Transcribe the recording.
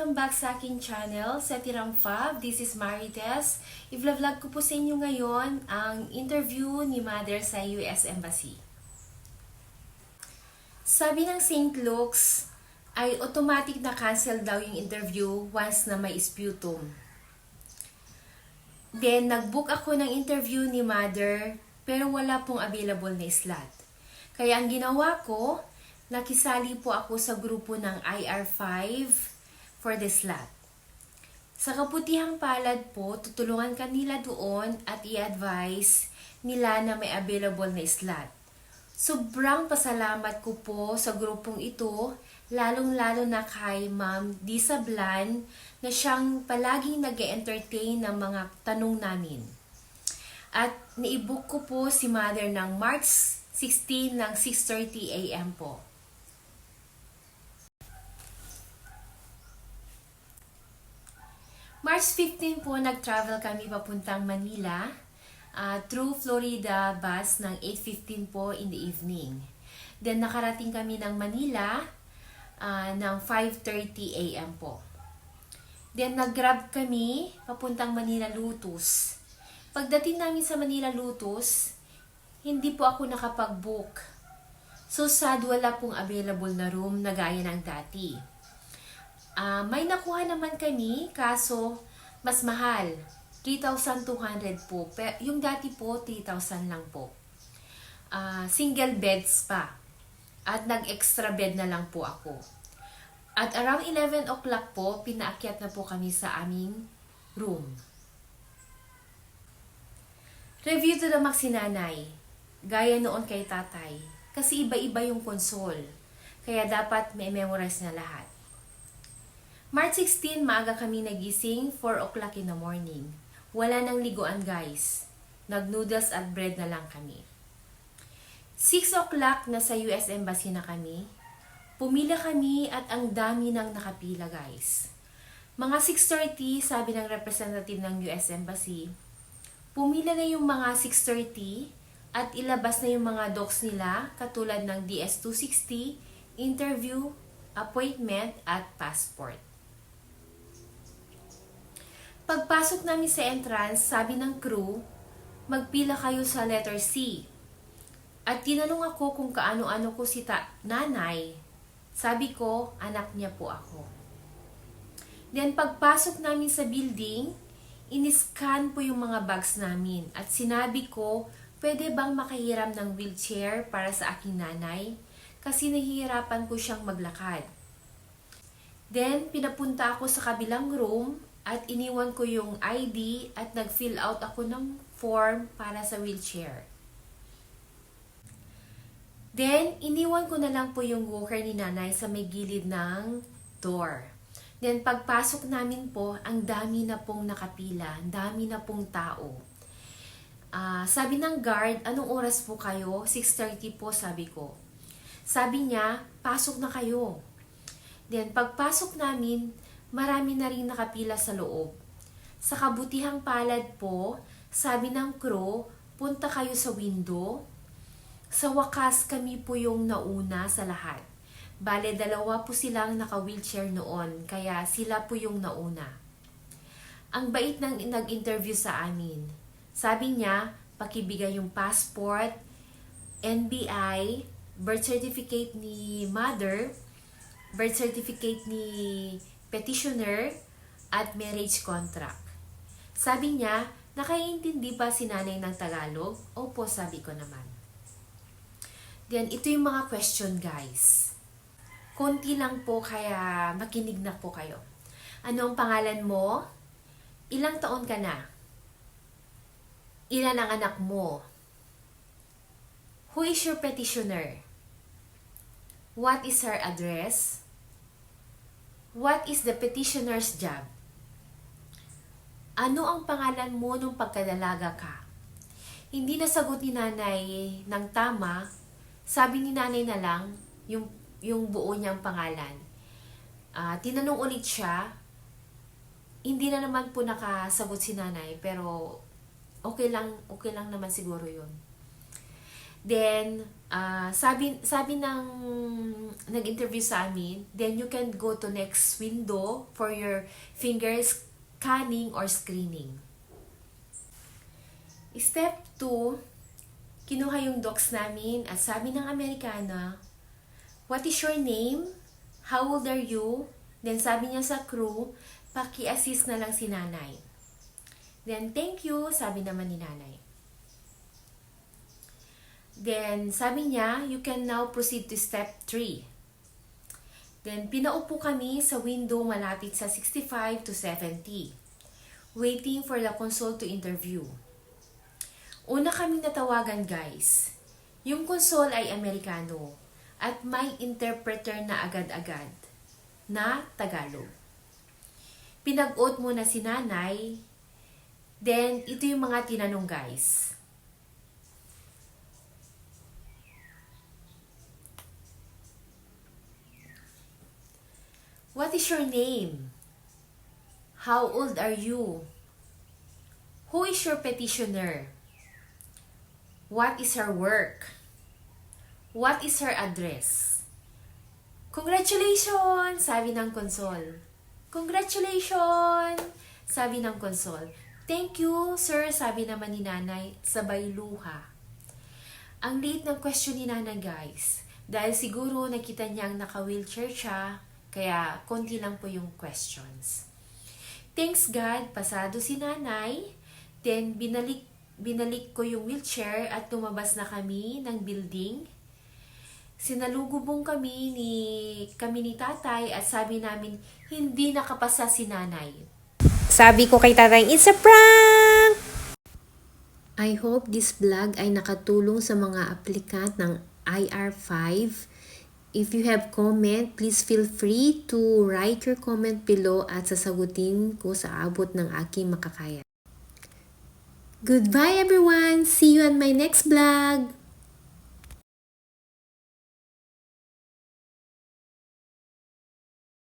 Welcome back sa aking channel, sa Tirang Fab. This is Marites. I-vlog ko po sa inyo ngayon ang interview ni Mother sa US Embassy. Sabi ng St. Luke's, ay automatic na cancel daw yung interview once na may sputum. Then, nag-book ako ng interview ni Mother, pero wala pong available na slot. Kaya ang ginawa ko, nakisali po ako sa grupo ng IR5 for the slot. Sa kaputihang palad po, tutulungan kanila doon at i-advise nila na may available na slot. Sobrang pasalamat ko po sa grupong ito, lalong-lalo na kay Ma'am Disa Blan na siyang palaging nag entertain ng mga tanong namin. At niibook ko po si Mother ng March 16 ng 6.30 a.m. po. March 15 po, nag-travel kami papuntang Manila uh, through Florida bus ng 8.15 po in the evening. Then nakarating kami ng Manila uh, ng 5.30 a.m. po. Then nag-grab kami papuntang Manila Lutus. Pagdating namin sa Manila Lutus, hindi po ako nakapag-book. So sad wala pong available na room na gaya ng dati. Ah, may nakuha naman kami, kaso mas mahal. 3,200 po. Pe- yung dati po, 3,000 lang po. Ah, single beds pa. At nag-extra bed na lang po ako. At around 11 o'clock po, pinaakyat na po kami sa aming room. Review to the max. Gaya noon kay tatay. Kasi iba-iba yung console. Kaya dapat may memorize na lahat. March 16, maaga kami nagising, 4 o'clock in the morning. Wala nang liguan guys. Nag-noodles at bread na lang kami. 6 o'clock na sa US Embassy na kami. Pumila kami at ang dami nang nakapila guys. Mga 6.30, sabi ng representative ng US Embassy, pumila na yung mga 6.30 at ilabas na yung mga docs nila katulad ng DS-260, interview, appointment at passport. Pagpasok namin sa entrance, sabi ng crew, magpila kayo sa letter C. At tinanong ako kung kaano-ano ko si ta- nanay. Sabi ko, anak niya po ako. Then pagpasok namin sa building, iniscan po yung mga bags namin. At sinabi ko, pwede bang makahiram ng wheelchair para sa aking nanay? Kasi nahihirapan ko siyang maglakad. Then, pinapunta ako sa kabilang room at iniwan ko yung ID at nag-fill out ako ng form para sa wheelchair. Then, iniwan ko na lang po yung walker ni nanay sa may gilid ng door. Then, pagpasok namin po, ang dami na pong nakapila, ang dami na pong tao. Ah, sabi ng guard, anong oras po kayo? 6.30 po, sabi ko. Sabi niya, pasok na kayo. Then, pagpasok namin, marami na rin nakapila sa loob. Sa kabutihang palad po, sabi ng crew, punta kayo sa window. Sa wakas, kami po yung nauna sa lahat. Bale, dalawa po silang naka-wheelchair noon, kaya sila po yung nauna. Ang bait ng nag-interview sa amin. Sabi niya, pakibigay yung passport, NBI, birth certificate ni mother, birth certificate ni petitioner, at marriage contract. Sabi niya, nakaiintindi ba si nanay ng Tagalog? Opo, sabi ko naman. Then, ito yung mga question, guys. Konti lang po, kaya makinig na po kayo. Ano ang pangalan mo? Ilang taon ka na? Ilan ang anak mo? Who is your petitioner? What is her address? What is the petitioner's job? Ano ang pangalan mo nung pagkadalaga ka? Hindi nasagot ni nanay ng tama, sabi ni nanay na lang yung, yung buo niyang pangalan. Ah, tinanong ulit siya, hindi na naman po nakasagot si nanay, pero okay lang, okay lang naman siguro yun. Then, Ah, sabi sabi ng nag-interview sa amin, then you can go to next window for your finger scanning or screening. Step 2, kinuha yung docs namin at sabi ng Amerikana, What is your name? How old are you? Then sabi niya sa crew, paki-assist na lang si nanay. Then, thank you, sabi naman ni nanay. Then, sabi niya, you can now proceed to step 3. Then, pinaupo kami sa window malapit sa 65 to 70, waiting for the console to interview. Una kaming natawagan guys. Yung console ay Amerikano at may interpreter na agad-agad na Tagalog. Pinag-oat muna si nanay, then ito yung mga tinanong guys. What is your name? How old are you? Who is your petitioner? What is her work? What is her address? Congratulations! Sabi ng console. Congratulations! Sabi ng console. Thank you, sir, sabi naman ni nanay, sabay luha. Ang late ng question ni nanay, guys. Dahil siguro nakita niyang naka-wheelchair siya, kaya konti lang po yung questions. Thanks God, pasado si nanay. Then, binalik, binalik ko yung wheelchair at lumabas na kami ng building. Sinalugubong kami ni, kami ni tatay at sabi namin, hindi nakapasa si nanay. Sabi ko kay tatay, it's a prank! I hope this vlog ay nakatulong sa mga aplikant ng IR5. If you have comment, please feel free to write your comment below at sasagutin ko sa abot ng aking makakaya. Goodbye everyone! See you on my next vlog!